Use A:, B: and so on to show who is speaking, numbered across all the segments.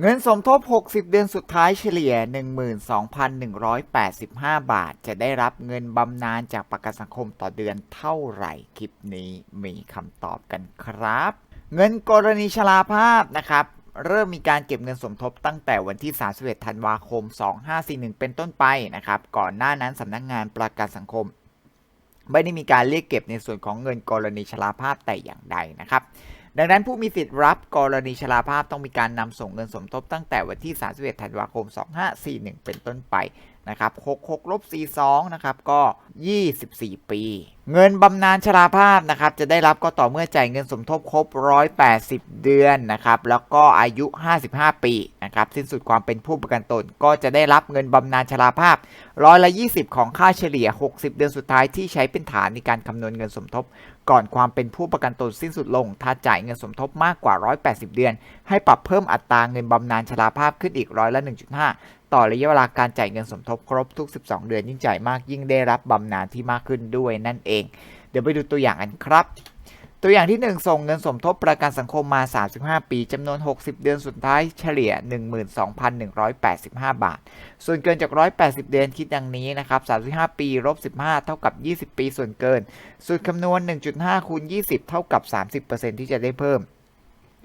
A: เงินสมทบ 60 เดือนสุดท้ายเฉลี่ย 12,185 บาท จะได้รับเงินบำนาญจากประกันสังคมต่อเดือนเท่าไหร่ คลิปนี้มีคำตอบกันครับ เงินกรณีชราภาพนะครับ เริ่มมีการเก็บเงินสมทบตั้งแต่วันที่ 31 ธันวาคม 2541 เป็นต้นไปนะครับ ก่อนหน้านั้นสำนักงานประกันสังคม ไม่ได้มีการเรียกเก็บในส่วนของเงินกรณีชราภาพแต่อย่างใดนะครับ ดังนั้นผู้มีสิทธิ์รับกรณีชราภาพต้องมีการนำส่งเงินสมทบตั้งแต่วันที่ 31 ธันวาคม 2541 เป็นต้นไปนะครับ66ลบ42นะครับก็ 24 ปี เงินบำนาญชราภาพนะครับจะได้รับก็ต่อเมื่อจ่ายเงินสมทบครบ 180 เดือนนะครับแล้วก็อายุ 55 ปี นะครับสิ้นสุดความเป็นผู้ประกันตนก็จะได้รับเงินบำนาญชราภาพร้อยละ 20 ของค่าเฉลี่ย 60 เดือนสุดท้ายที่ใช้เป็นฐานในการคำนวณเงินสมทบ ก่อนความเป็นผู้ประกันตนสิ้นสุดลง ถ้าจ่ายเงินสมทบมากกว่า 180 เดือน ให้ปรับเพิ่มอัตราเงินบำนาญชราภาพขึ้นอีกร้อยละ 1.5 ต่อระยะเวลาการจ่ายเงินสมทบครบทุก 12 เดือนยิ่งจ่ายมากยิ่งได้รับบำนาญที่มากขึ้นด้วยนั่นเอง เดี๋ยวไปดูตัวอย่างกันครับ ตัวอย่างที่ 1 ส่งเงินสมทบประกันสังคมมา 35 ปี จำนวน 60 เดือนสุดท้ายเฉลี่ย 12,185 บาท ส่วนเกินจาก 180 เดือนคิดดังนี้นะครับ 35 ปีลบ15 เท่ากับ 20 ปีส่วนเกิน สูตรคำนวณ 1.5 คูณ 20 เท่ากับ 30%ที่จะได้เพิ่ม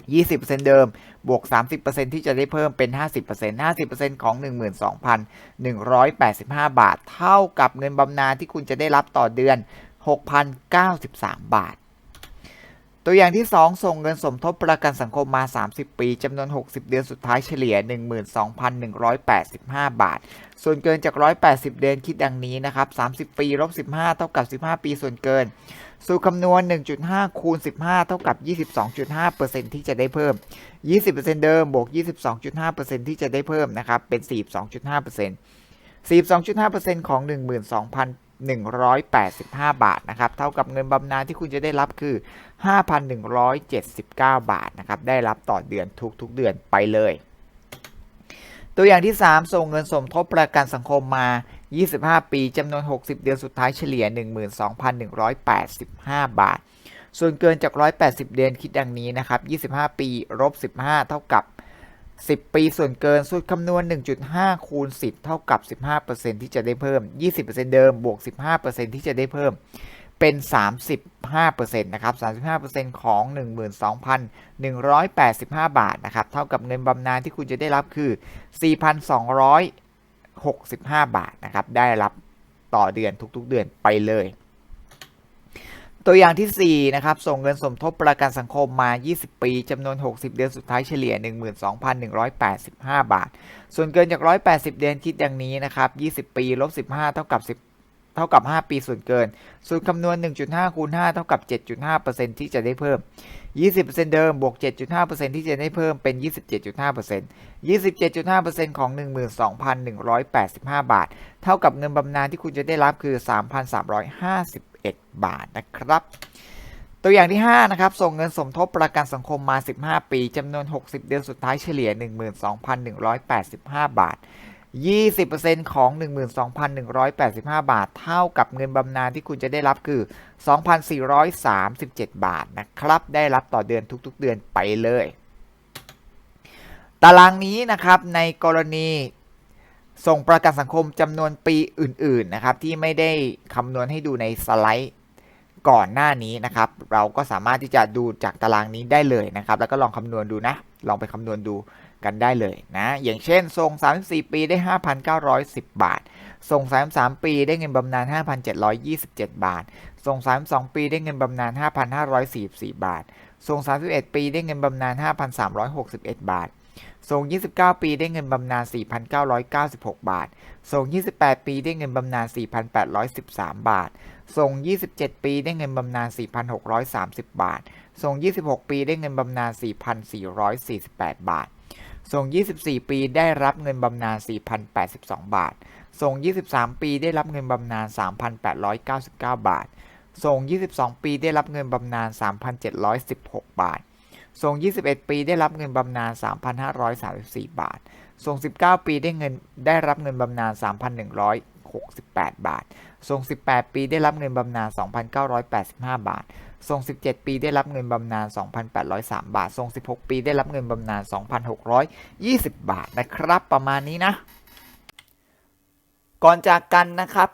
A: 20%เดิม บวก 30%ที่จะได้เพิ่มเป็น 50% 50%ของ 12,185 บาท เท่ากับเงินบำนาญที่คุณจะได้รับต่อเดือน 6,093 บาท ตัวอย่างที่ 2 ส่งเงินสมทบประกันสังคมมา 30 ปี จำนวน 60 เดือนสุดท้ายเฉลี่ย 12,185 บาท ส่วนเกินจาก 180 เดือนคิดดังนี้นะครับ 30 ปีลบ15 เท่ากับ 15 ปีส่วนเกิน สูตรคำนวณ 1.5 คูณ 15 เท่ากับ 22.5%ที่จะได้เพิ่ม 20%เดิมบวก 22.5%ที่จะได้เพิ่มนะครับ เป็น 42.5% 42.5%ของ 12,000 1,185 บาทนะครับเท่ากับเงินบำนาญที่คุณจะได้รับคือ 5,179 บาทนะครับได้รับต่อเดือนทุกๆเดือนไปเลย ตัวอย่างที่ 3 ส่งเงินสมทบประกันสังคมมา 25 ปีจำนวน 60 เดือนสุดท้ายเฉลี่ย 12,185 บาท ส่วนเกินจาก 180 เดือนคิดดังนี้นะครับ 25 ปีลบ15 เท่ากับ 10 ปีส่วนเกินสูตรคำนวณ 1.5 คูณ 10 เท่ากับ 15%ที่จะได้เพิ่ม 20%เดิมบวก 15%ที่จะได้เพิ่มเป็น 35%นะครับ 35%ของ 12,185 บาทนะครับ เท่ากับเงินบำนาญที่คุณจะได้รับคือ 4,265 บาทนะครับ ได้รับต่อเดือนทุกๆเดือนไปเลย ตัวอย่างที่ 4 นะครับ ส่งเงินสมทบประกันสังคมมา 20 ปีจำนวน 60 เดือนสุดท้ายเฉลี่ย 12,185 บาท ส่วนเกินจาก 180 เดือนคิดอย่างนี้นะครับ 20 ปีลบ 15 เท่ากับ10 เท่ากับ 5 ปีส่วนเกิน สูตรคำนวณ 1.5 คูณ 5 เท่ากับ 7.5%ที่จะได้เพิ่ม 20%เดิม บวก 7.5%ที่จะได้เพิ่มเป็น 27.5% 27.5%ของ 12,185 บาท เท่ากับเงินบำนาญที่คุณจะได้รับคือ 3,351 บาทนะครับ ตัวอย่างที่ 5 นะครับ ส่งเงินสมทบประกันสังคมมา 15 ปีจำนวน 60 เดือนสุดท้ายเฉลี่ย 12,185 บาท 20%ของ 12,185 บาท เท่ากับเงินบำนาญที่คุณจะได้รับคือ 2,437 บาทนะครับ ได้รับต่อเดือนทุกๆเดือนไปเลย ตารางนี้นะครับในกรณีส่งประกันสังคมจำนวนปีอื่น ๆ นะครับ ที่ไม่ได้คำนวณให้ดูในสไลด์ก่อนหน้านี้นะครับ เราก็สามารถที่จะดูจากตารางนี้ได้เลยนะครับ แล้วก็ลองคำนวณดูนะ ลองไปคำนวณดู กันได้เลยนะ อย่างเช่นส่ง34 ปีได้ 5,910 บาทส่ง33 ปีได้เงินบำนาญ5,727 บาทส่ง32 ปีได้เงินบำนาญ5,544 บาทส่ง31 ปีได้เงินบำนาญ5,361 บาทส่ง29 ปีได้เงินบำนาญ4,996 บาทส่ง28 ปีได้เงินบำนาญ4,813 บาทส่ง27 ปีได้เงินบำนาญ4,630 บาทส่ง26 ปีได้เงินบำนาญ4,448 บาท ส่ง 24 ปีได้รับเงินบำนาญ 4,082 บาท ส่ง 23 ปีได้รับเงินบำนาญ 3,899 บาท ส่ง 22 ปีได้รับเงินบำนาญ 3,716 บาท ส่ง 21 ปีได้รับเงินบำนาญ 3,534 บาท ส่ง 19 ปีได้เงินได้รับเงินบำนาญ 68 บาทส่ง18 ปีได้รับเงินบำนาญ 2,985 บาทส่ง17 ปีได้รับเงินบำนาญ 2,803 บาทส่ง16 ปีได้รับเงินบำนาญ 2,620 บาทนะครับประมาณนี้นะ ก่อนจากกันนะครับ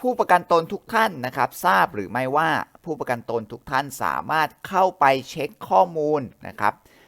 A: ผู้ประกันตนทุกท่านนะครับ ทราบหรือไม่ว่าผู้ประกันตนทุกท่านสามารถเข้าไปเช็คข้อมูลนะครับ